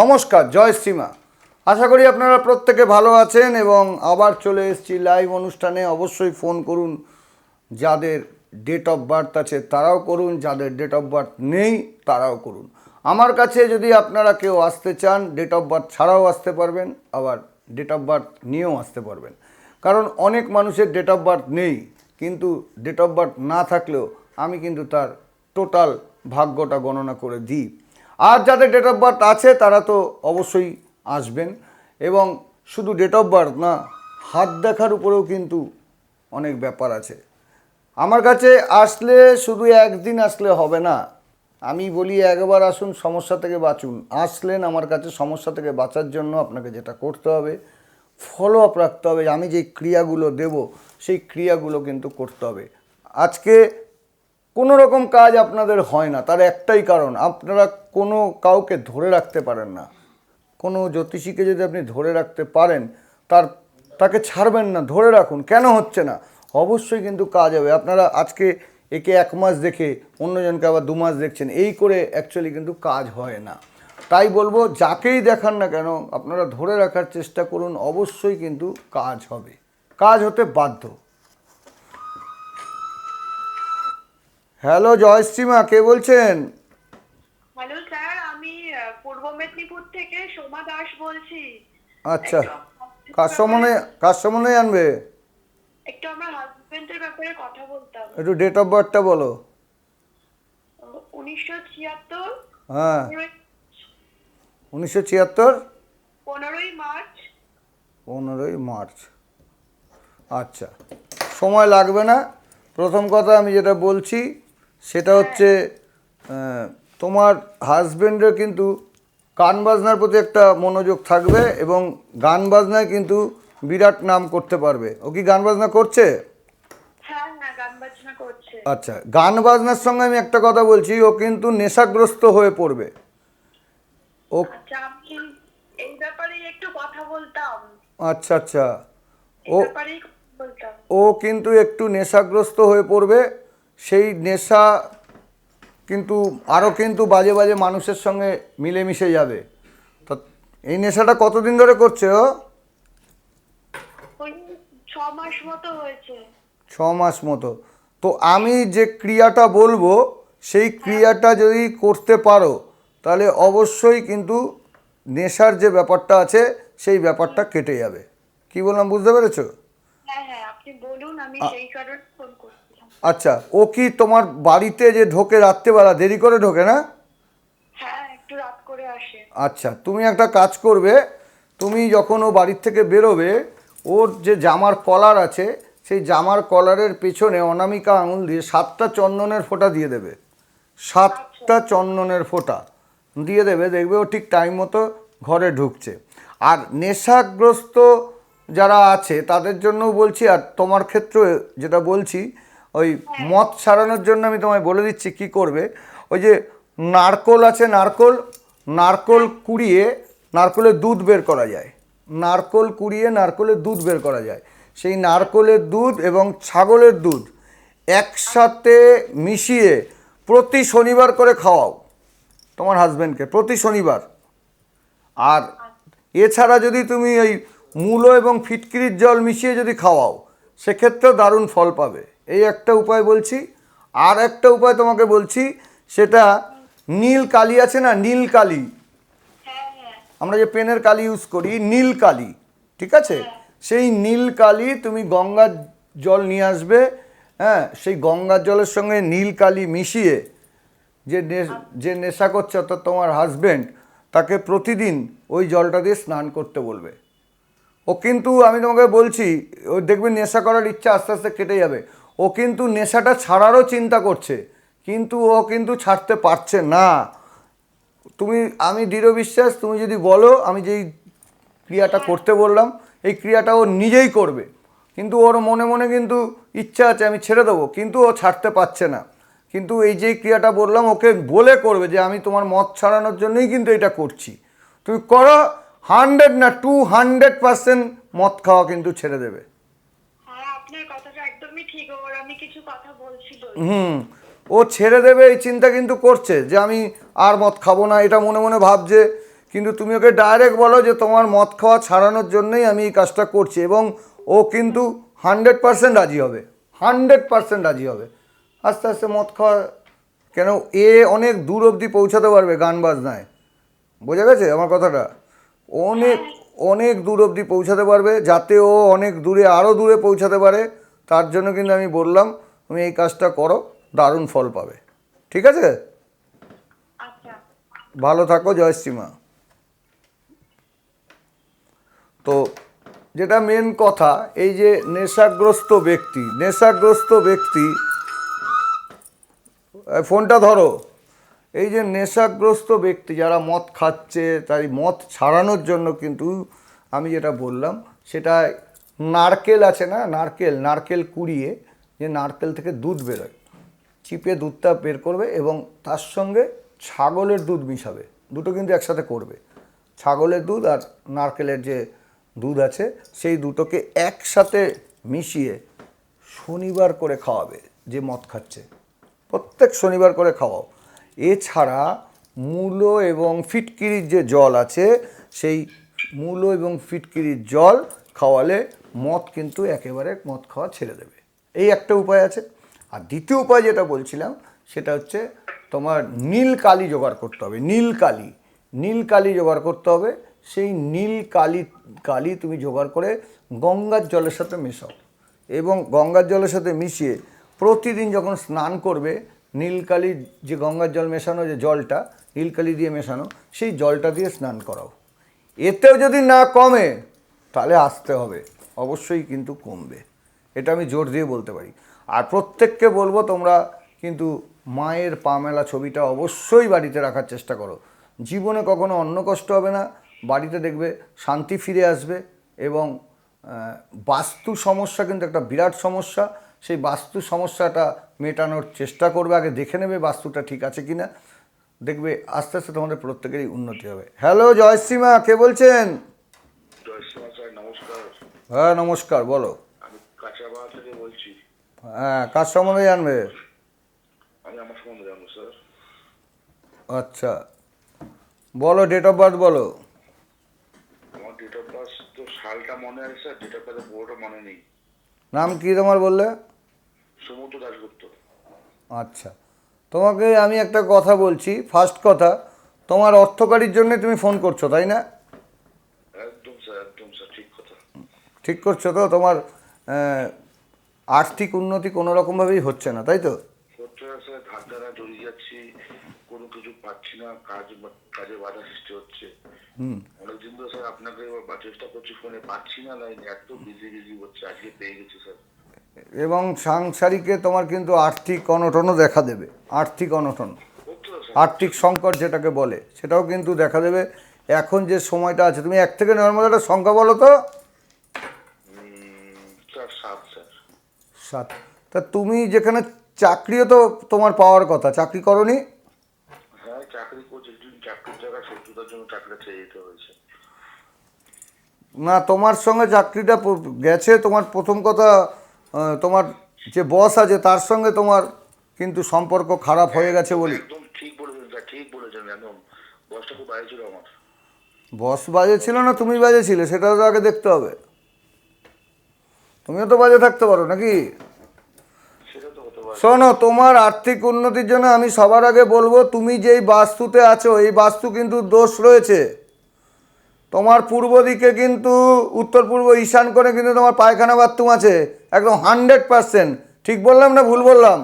নমস্কার, জয় শ্রীমা। আশা করি আপনারা প্রত্যেকে ভালো আছেন এবং আবার চলে এসেছি লাইভ অনুষ্ঠানে। অবশ্যই ফোন করুন, যাদের ডেট অফ বার্থ আছে তারাও করুন, যাদের ডেট অফ বার্থ নেই তারাও করুন। আমার কাছে যদি আপনারা কেউ আসতে চান ডেট অফ বার্থ ছাড়াও আসতে পারবেন, আবার ডেট অফ বার্থ নিয়েও আসতে পারবেন। কারণ অনেক মানুষের ডেট অফ বার্থ নেই, কিন্তু ডেট অফ বার্থ না থাকলেও আমি কিন্তু তার টোটাল ভাগ্যটা গণনা করে দিই। আর যাদের ডেট অফ বার্থ আছে, তারা তো অবশ্যই আসবেন। এবং শুধু ডেট অফ বার্থ না, হাত দেখার উপরেও কিন্তু অনেক ব্যাপার আছে। আমার কাছে আসলে শুধু একদিন আসলে হবে না। আমি বলি একবার আসুন, সমস্যা থেকে বাঁচুন। আসলেন আমার কাছে সমস্যা থেকে বাঁচার জন্য আপনাকে যেটা করতে হবে ফলো আপ রাখতে হবে আমি যে ক্রিয়াগুলো দেব, সেই ক্রিয়াগুলো কিন্তু করতে হবে। আজকে কোনো রকম কাজ আপনাদের হয় না, তার একটাই কারণ, আপনারা কোনো কাউকে ধরে রাখতে পারেন না। কোনো জ্যোতিষীকে যদি আপনি ধরে রাখতে পারেন, তার, তাকে ছাড়বেন না, ধরে রাখুন, কেন হচ্ছে না? অবশ্যই কিন্তু কাজ হবে। আপনারা আজকে একে এক মাস দেখে অন্যজনকে আবার দু মাস দেখছেন, এই করে অ্যাকচুয়ালি কিন্তু কাজ হয় না। তাই বলব, যাকেই দেখান না কেন, আপনারা ধরে রাখার চেষ্টা করুন, অবশ্যই কিন্তু কাজ হবে। কাজ হতে বাধ্য। হ্যালো জয়শ্রীমা কে বলছেন? হ্যালো স্যার আমি পূর্ব মেদিনীপুর থেকে সোমা দাস বলছি। আচ্ছা কার সম্বন্ধে কার সম্বন্ধে জানবে একটু আমার হাজবেন্ডের ব্যাপারে কথা বলতাম একটু ডেট অফ বার্থটা বলো। উনিশশো ছিয়াত্তর হ্যাঁ। উনিশশো ছিয়াত্তর? পনেরোই মার্চ। পনেরোই মার্চ। আচ্ছা সময় লাগবে না। প্রথম কথা আমি যেটা বলছি সেটা হচ্ছে তোমার হাজবেন্ডের কিন্তু গান বাজনার প্রতি একটা মনোযোগ থাকবে এবং গান বাজনায় কিন্তু বিরাট নাম করতে পারবে। ও কি গান বাজনা করছে? হ্যাঁ আচ্ছা গান বাজনার সঙ্গে আমি একটা কথা বলছি ও কিন্তু নেশাগ্রস্ত হয়ে পড়বে। ও আচ্ছা আচ্ছা আচ্ছা। ও ও কিন্তু একটু নেশাগ্রস্ত হয়ে পড়বে। সেই নেশা কিন্তু আরও কিন্তু বাজে বাজে মানুষের সঙ্গে মিলেমিশে যাবে। তো এই নেশাটা কতদিন ধরে করছে ও? ছ মাস মতো ছ মাস মতো। তো আমি যে ক্রিয়াটা বলব সেই ক্রিয়াটা যদি করতে পারো তাহলে অবশ্যই কিন্তু নেশার যে ব্যাপারটা আছে সেই ব্যাপারটা কেটে যাবে। কি বললাম বুঝতে পেরেছ? হ্যাঁ হ্যাঁ আচ্ছা ও কি তোমার বাড়িতে যে ঢোকে রাত্রেবেলা দেরি করে ঢোকে না? হ্যাঁ আচ্ছা তুমি একটা কাজ করবে তুমি যখন ও বাড়ির থেকে বেরোবে ওর যে জামার কলার আছে সেই জামার কলারের পেছনে অনামিকা আঙুল দিয়ে সাতটা চন্দনের ফোঁটা দিয়ে দেবে। সাতটা চন্দনের ফোঁটা দিয়ে দেবে দেখবে ও ঠিক টাইম মতো ঘরে ঢুকছে। আর নেশাগ্রস্ত যারা আছে তাদের জন্যও বলছি আর তোমার ক্ষেত্রে যেটা বলছি ওই মদ সারানোর জন্য আমি তোমায় বলে দিচ্ছি কি করবে। ওই যে নারকোল আছে নারকোল নারকোল কুড়িয়ে নারকোলের দুধ বের করা যায়। নারকোল কুড়িয়ে নারকোলের দুধ বের করা যায়। সেই নারকোলের দুধ এবং ছাগলের দুধ একসাথে মিশিয়ে প্রতি শনিবার করে খাওয়াও তোমার হাজব্যান্ডকে প্রতি শনিবার। আর এছাড়া যদি তুমি ওই মূলো এবং ফিটকিরির জল মিশিয়ে যদি খাওয়াও, সেক্ষেত্রেও দারুণ ফল পাবে। এই একটা উপায় বলছি। আর একটা উপায় তোমাকে বলছি, সেটা নীল কালি আছে না? নীল কালি। আমরা যে পেনের কালি ইউজ করি, নীল কালি, ঠিক আছে? সেই নীল কালি তুমি গঙ্গার জল নিয়ে আসবে হ্যাঁ? সেই গঙ্গার জলের সঙ্গে নীল কালি মিশিয়ে যে যে নেশা করছে অর্থাৎ তোমার হাজবেন্ড তাকে প্রতিদিন ওই জলটা দিয়ে স্নান করতে বলবে। ও কিন্তু আমি তোমাকে বলছি, ও দেখবে নেশা করার ইচ্ছা আস্তে আস্তে কেটে যাবে। ও কিন্তু নেশাটা ছাড়ারও চিন্তা করছে, কিন্তু ও কিন্তু ছাড়তে পারছে না। তুমি, আমি দৃঢ় বিশ্বাস, তুমি যদি বলো, আমি যেই ক্রিয়াটা করতে বললাম, এই ক্রিয়াটা ও নিজেই করবে। কিন্তু ওর মনে মনে কিন্তু ইচ্ছা আছে, আমি ছেড়ে দেবো, কিন্তু ও ছাড়তে পারছে না। কিন্তু এই যে ক্রিয়াটা বললাম, ওকে বলে করবে যে, আমি তোমার মদ ছাড়ানোর জন্যই কিন্তু এটা করছি। তুমি করো হান্ড্রেড না টু হান্ড্রেড পার্সেন্ট মদ খাওয়া কিন্তু ছেড়ে দেবে। হ্যাঁ হুম ও ছেড়ে দেবে এই চিন্তা কিন্তু করছে যে আমি আর মদ খাব না এটা মনে মনে ভাবছে। কিন্তু তুমি ওকে ডাইরেক্ট বলো যে তোমার মদ খাওয়া ছাড়ানোর জন্যই আমি এই কাজটা করছি এবং ও কিন্তু হান্ড্রেড পার্সেন্ট রাজি হবে হান্ড্রেড পার্সেন্ট রাজি হবে। আস্তে আস্তে মদ খাওয়া কেন এ অনেক দূর অবধি পৌঁছাতে পারবে গান বাজনায়। বোঝা গেছে আমার কথাটা? অনেক অনেক দূর অবধি পৌঁছাতে পারবে যাতে ও অনেক দূরে আরও দূরে পৌঁছাতে পারে। তার জন্য কিন্তু আমি বললাম তুমি এই কাজটা করো দারুণ ফল পাবে। ঠিক আছে? আচ্ছা। ভালো থাকো জয়শ্রীমা তো যেটা মেন কথা এই যে নেশাগ্রস্ত ব্যক্তি নেশাগ্রস্ত ব্যক্তি ফোনটা ধরো। এই যে নেশাগ্রস্ত ব্যক্তি যারা মদ খাচ্ছে, তাই মদ ছাড়ানোর জন্য কিন্তু আমি যেটা বললাম, সেটা নারকেল আছে না, নারকেল নারকেল কুড়িয়ে যে নারকেল থেকে দুধ বেরোয়, চিপে দুধটা বের করবে এবং তার সঙ্গে ছাগলের দুধ মিশাবে, দুটো কিন্তু একসাথে করবে। ছাগলের দুধ আর নারকেলের যে দুধ আছে, সেই দুটোকে একসাথে মিশিয়ে শনিবার করে খাওয়াবে যে মদ খাচ্ছে। প্রত্যেক শনিবার করে খাওয়াও। এছাড়া মূলো এবং ফিটকিরির যে জল আছে, সেই মূলো এবং ফিটকিরির জল খাওয়ালে মদ কিন্তু একেবারে মদ খাওয়া ছেড়ে দেবে। এই একটা উপায় আছে। আর দ্বিতীয় উপায় যেটা বলছিলাম, সেটা হচ্ছে তোমার নীল কালি জোগাড় করতে হবে, নীল কালি। নীল কালি জোগাড় করতে হবে, সেই নীল কালি কালি তুমি জোগাড় করে গঙ্গার জলের সাথে মেশাও। এবং গঙ্গার জলের সাথে মিশিয়ে প্রতিদিন যখন স্নান করবে নীলকালি যে গঙ্গার জল মেশানো যে জলটা, নীলকালি দিয়ে মেশানো, সেই জলটা দিয়ে স্নান করাও। এতেও যদি না কমে, তাহলে আসতে হবে। অবশ্যই কিন্তু কমবে। এটা আমি জোর দিয়ে বলতে পারি। আর প্রত্যেককে বলব, তোমরা কিন্তু মায়ের পা মেলা ছবিটা অবশ্যই বাড়িতে রাখার চেষ্টা করো। জীবনে কখনো অন্য কষ্ট হবে না। বাড়িতে দেখবে শান্তি ফিরে আসবে এবং বাস্তু সমস্যা কিন্তু একটা বিরাট সমস্যা। সেই বাস্তু সমস্যাটা মেটানোর চেষ্টা করবে। আগে দেখে নেবে বাস্তুটা ঠিক আছে কি না দেখবে আস্তে আস্তে তোমাদের প্রত্যেকেরই উন্নতি হবে। হ্যালো জয়শ্রীমা কে বলছেন? হ্যাঁ নমস্কার বলো। হ্যাঁ কার সম্বন্ধে জানবে? আচ্ছা। বলো ডেট অফ বার্থ বলো। আমার ডেট অফ বার্থ তো সালটা মনে আছে স্যার ডেট অফ বার্থ পুরোটা মনে নেই। নাম কি তোমার বললে? সমুদ্র দাশগুপ্ত। আচ্ছা। তোমাকে আমি একটা কথা বলছি ফার্স্ট কথা তোমার অর্থকারীর জন্য তুমি ফোন করছ তাই না? একদম স্যার একদম স্যার ঠিক কথা। ঠিক করছ তো? তোমার আর্থিক উন্নতি কোনো রকমভাবেই হচ্ছে না তাই তো? হচ্ছে না স্যার ধার দ্বারা জড়িয়ে যাচ্ছি কিছু পাচ্ছি না কাজ কাজে বাধা সৃষ্টি হচ্ছে। অনেকদিন তো স্যার আপনাকে চেষ্টা করছি ফোনে পাচ্ছি না লাইন এত বিজি বিজি হচ্ছে আজকে পেয়ে গেছি স্যার। এবং সাংসারিকে তোমার কিন্তু আর্থিক অনটনও দেখা দেবে আর্থিক অনটন। আর্থিক সংকট যেটাকে বলে সেটাও কিন্তু দেখা দেবে। এখন যে সময়টা আছে তুমি এক থেকে নর্মাল একটা সংখ্যা বলো তো। সাত সাত। তা তুমি যেখানে চাকরিও তো তোমার পাওয়ার কথা চাকরি করনি হ্যাঁ চাকরি করছি কিন্তু চাকরির জায়গায় শত্রুতার জন্য চাকরিটা ছেড়ে যেতে হয়েছে। না তোমার সঙ্গে চাকরিটা গেছে তোমার প্রথম কথা তোমার যে বস আছে তার সঙ্গে তোমার কিন্তু সম্পর্ক খারাপ হয়ে গেছে বলি। একদম ঠিক বলেছেন স্যার ঠিক বলেছেন একদম। বসটা খুব বাইরে ছিল আমার। বস বাজে ছিল না তুমি বাজে ছিলে সেটা তো আগে দেখতে হবে। তুমিও তো বাজে থাকতে পারো নাকি? শোনো তোমার আর্থিক উন্নতির জন্য আমি সবার আগে বলব তুমি যেই বাস্তুতে আছো এই বাস্তু কিন্তু দোষ রয়েছে। তোমার পূর্ব দিকে কিন্তু উত্তর পূর্ব ঈশান করে কিন্তু তোমার পায়খানা বাথরুম আছে একদম হান্ড্রেড পার্সেন্ট। ঠিক বললাম না ভুল বললাম?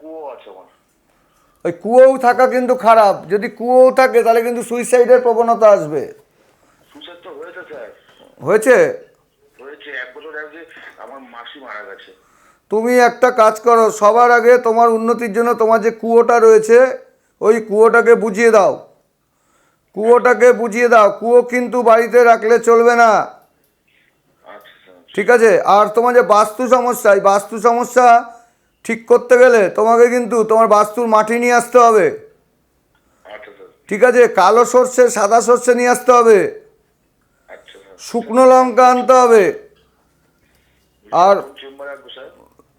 কুয়ো আছে আমার। ওই কুয়োও থাকা কিন্তু খারাপ। যদি কুয়োও থাকে তাহলে কিন্তু সুইসাইডের প্রবণতা আসবে। হয়েছে? এক বছর আগে আমার মাসি মারা গেছে। তুমি একটা কাজ করো সবার আগে তোমার উন্নতির জন্য তোমার যে কুয়োটা রয়েছে ওই কুয়োটাকে বুঝিয়ে দাও। কুয়োটাকে বুঝিয়ে দাও কুয়ো কিন্তু বাড়িতে রাখলে চলবে না। আচ্ছা ঠিক আছে? আর তোমার যে বাস্তু সমস্যা এই বাস্তু সমস্যা ঠিক করতে গেলে তোমাকে কিন্তু তোমার বাস্তুর মাটি নিয়ে আসতে হবে। আচ্ছা ঠিক আছে? কালো সর্ষে সাদা সর্ষে নিয়ে আসতে হবে। আচ্ছা শুকনো লঙ্কা আনতে হবে। আর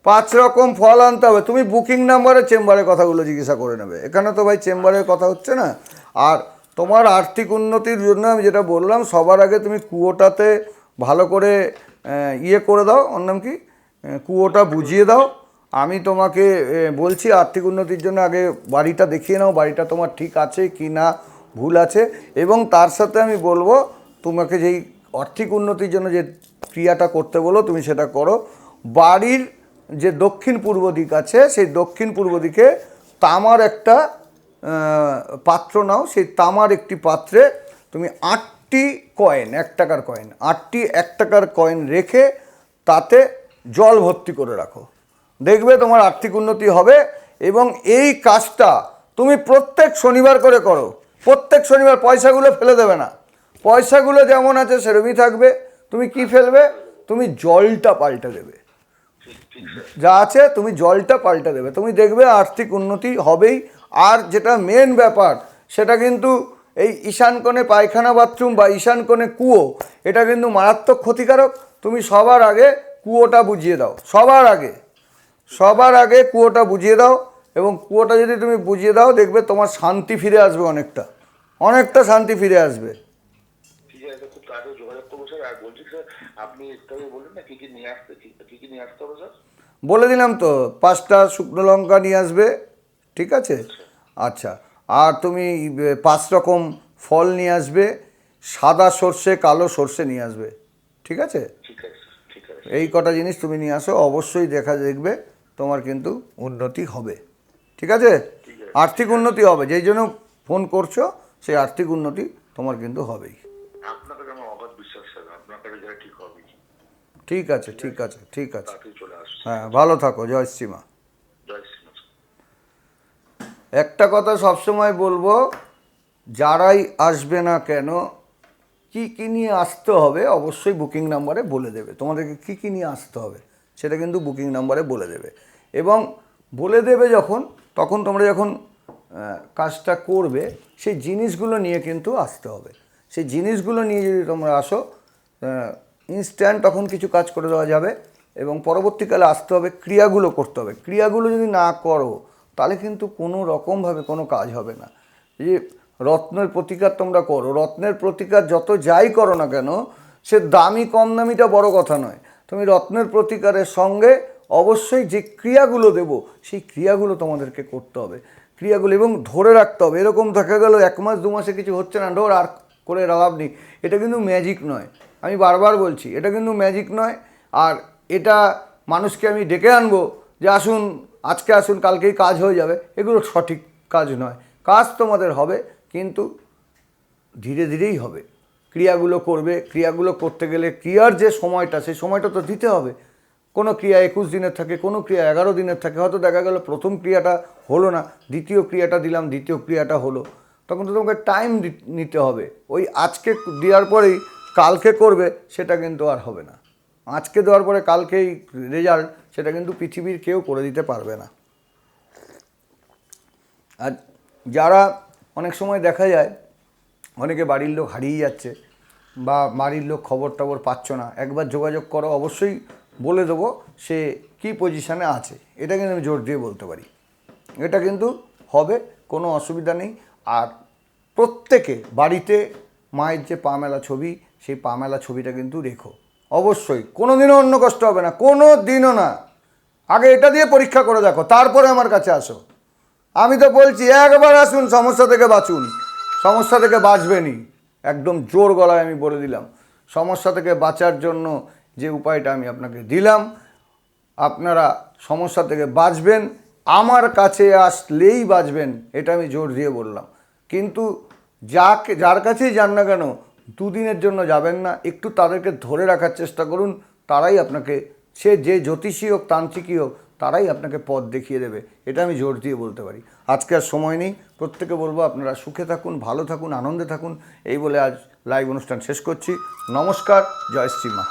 পাঁচ রকম ফল আনতে হবে। তুমি বুকিং নাম্বারে চেম্বারের কথাগুলো জিজ্ঞাসা করে নেবে। এখানে তো ভাই চেম্বারের কথা হচ্ছে না। আর তোমার আর্থিক উন্নতির জন্য আমি যেটা বললাম সবার আগে তুমি কুয়োটাতে ভালো করে ইয়ে করে দাও। ওর নাম কি? কুয়োটা বুঝিয়ে দাও। আমি তোমাকে বলছি আর্থিক উন্নতির জন্য আগে বাড়িটা দেখিয়ে নাও বাড়িটা তোমার ঠিক আছে কি না ভুল আছে। এবং তার সাথে আমি বলব তোমাকে যেই আর্থিক উন্নতির জন্য যে ক্রিয়াটা করতে বলো, তুমি সেটা করো। বাড়ির যে দক্ষিণ পূর্ব দিক আছে, সেই দক্ষিণ পূর্ব দিকে তামার একটা পাত্র নাও। সেই তামার একটি পাত্রে তুমি আটটি কয়েন, এক টাকার কয়েন, আটটি, এক টাকার কয়েন রেখে তাতে জল ভর্তি করে রাখো। দেখবে তোমার আর্থিক উন্নতি হবে এবং এই কাজটা তুমি প্রত্যেক শনিবার করে করো। প্রত্যেক শনিবার পয়সাগুলো ফেলে দেবে না। পয়সাগুলো যেমন আছে সেরকমই থাকবে। তুমি কি ফেলবে? তুমি জলটা পাল্টে দেবে। যা আছে তুমি জলটা পাল্টে দেবে। তুমি দেখবে আর্থিক উন্নতি হবেই। আর যেটা মেন ব্যাপার, সেটা কিন্তু এই ঈশান কোণে পায়খানা বাথরুম বা ঈশান কোণে কুয়ো, এটা কিন্তু মারাত্মক ক্ষতিকারক। তুমি সবার আগে কুয়োটা বুঝিয়ে দাও। সবার আগে। সবার আগে কুয়োটা বুঝিয়ে দাও এবং কুয়োটা যদি তুমি বুঝিয়ে দাও, দেখবে তোমার শান্তি ফিরে আসবে অনেকটা। অনেকটা শান্তি ফিরে আসবে। ঠিক খুব তাড়াতাড়ি যোগাযোগ করব স্যার। আর বলছি স্যার আপনি একটু আগে বললেন না কি কি নিয়ে আসতে কি- কি নিয়ে আসতে হবে স্যার? বলে দিলাম তো পাঁচটা শুকনো লঙ্কা নিয়ে আসবে ঠিক আছে? আচ্ছা। আর তুমি পাঁচ রকম ফল নিয়ে আসবে সাদা সর্ষে কালো সর্ষে নিয়ে আসবে ঠিক আছে? এই কটা জিনিস তুমি নিয়ে আসো অবশ্যই দেখা দেখবে তোমার কিন্তু উন্নতি হবে ঠিক আছে। আর্থিক উন্নতি হবে যেই জন্য ফোন করছ সেই আর্থিক উন্নতি তোমার কিন্তু হবেই আপনার কাছে আমার অগাধ বিশ্বাস ঠিক হবে। ঠিক আছে ঠিক আছে ঠিক আছে। হ্যাঁ ভালো থাকো জয় শ্রীমা। একটা কথা সবসময় বলব যারাই আসবে না কেন কি কি নিয়ে আসতে হবে অবশ্যই বুকিং নাম্বারে বলে দেবে। তোমাদেরকে কি কি নিয়ে আসতে হবে সেটা কিন্তু বুকিং নাম্বারে বলে দেবে। এবং বলে দেবে যখন তখন তোমরা যখন কাজটা করবে সেই জিনিসগুলো নিয়ে কিন্তু আসতে হবে। সেই জিনিসগুলো নিয়ে যদি তোমরা আসো ইনস্ট্যান্ট তখন কিছু কাজ করে দেওয়া যাবে এবং পরবর্তীকালে আসতে হবে, ক্রিয়াগুলো করতে হবে। ক্রিয়াগুলো যদি না করো, তাহলে কিন্তু কোনো রকমভাবে কোনো কাজ হবে না। যে রত্নের প্রতিকার তোমরা করো, রত্নের প্রতিকার যত যাই করো না কেন, সে দামি কম দামিটা বড় কথা নয়। তুমি রত্নের প্রতিকারের সঙ্গে অবশ্যই যে ক্রিয়াগুলো দেব, সেই ক্রিয়াগুলো তোমাদেরকে করতে হবে। ক্রিয়াগুলো এবং ধরে রাখতে হবে। এরকম দেখা গেল এক মাস, দু মাসে কিছু হচ্ছে না, ধর আর করে লাভ নেই। এটা কিন্তু ম্যাজিক নয়। আমি বারবার বলছি, এটা কিন্তু ম্যাজিক নয়। আর এটা মানুষকে আমি ডেকে আনব যে আসুন, আজকে আসুন, কালকেই কাজ হয়ে যাবে। এগুলো সঠিক কাজ নয়। কাজ তোমাদের হবে, কিন্তু ধীরে ধীরেই হবে। ক্রিয়াগুলো করবে, ক্রিয়াগুলো করতে গেলে ক্রিয়ার যে সময়টা, সেই সময়টা তো দিতে হবে। কোনো ক্রিয়া একুশ দিনের থাকে, কোনো ক্রিয়া এগারো দিনের থাকে। হয়তো দেখা গেল প্রথম ক্রিয়াটা হলো না, দ্বিতীয় ক্রিয়াটা দিলাম, দ্বিতীয় ক্রিয়াটা হলো। তখন তো তোমাকে টাইম নিতে হবে। ওই আজকে দেওয়ার পরেই কালকে করবে, সেটা কিন্তু আর হবে না। আজকে দেওয়ার পরে কালকেই রেজাল্ট সেটা কিন্তু পৃথিবীর কেউ করে দিতে পারবে না। আর যারা অনেক সময় দেখা যায়, অনেকে বাড়ির লোক হারিয়ে যাচ্ছে বা বাড়ির লোক খবর টবর পাচ্ছ না, একবার যোগাযোগ করো, অবশ্যই বলে দেবো সে কি পজিশানে আছে। এটা কিন্তু আমি জোর দিয়ে বলতে পারি। এটা কিন্তু হবে, কোনো অসুবিধা নেই। আর প্রত্যেকে বাড়িতে মায়ের যে পা মেলা ছবি সেই পা মেলা ছবিটা কিন্তু রেখো। অবশ্যই কোনো দিনও অন্য কষ্ট হবে না কোনো দিনও না। আগে এটা দিয়ে পরীক্ষা করে দেখো, তারপরে আমার কাছে আসো। আমি তো বলছি, একবার আসুন, সমস্যা থেকে বাঁচুন। সমস্যা থেকে বাঁচবেনই। একদম জোর গলায় আমি বলে দিলাম। সমস্যা থেকে বাঁচার জন্য যে উপায়টা আমি আপনাকে দিলাম, আপনারা সমস্যা থেকে বাঁচবেন, আমার কাছে আসলেই বাঁচবেন, এটা আমি জোর দিয়ে বললাম। কিন্তু যাকে, যার কাছেই যান না কেন দুদিনের জন্য যাবেন না, একটু তাদেরকে ধরে রাখার চেষ্টা করুন, তারাই আপনাকে, সে যে জ্যোতিষী হোক, তান্ত্রিকই হোক, তারাই আপনাকে পথ দেখিয়ে দেবে। এটা আমি জোর দিয়ে বলতে পারি। আজকে আর সময় নেই, প্রত্যেকে বলব আপনারা সুখে থাকুন, ভালো থাকুন, আনন্দে থাকুন, এই বলে আজ লাইভ অনুষ্ঠান শেষ করছি। নমস্কার, জয় শ্রীমা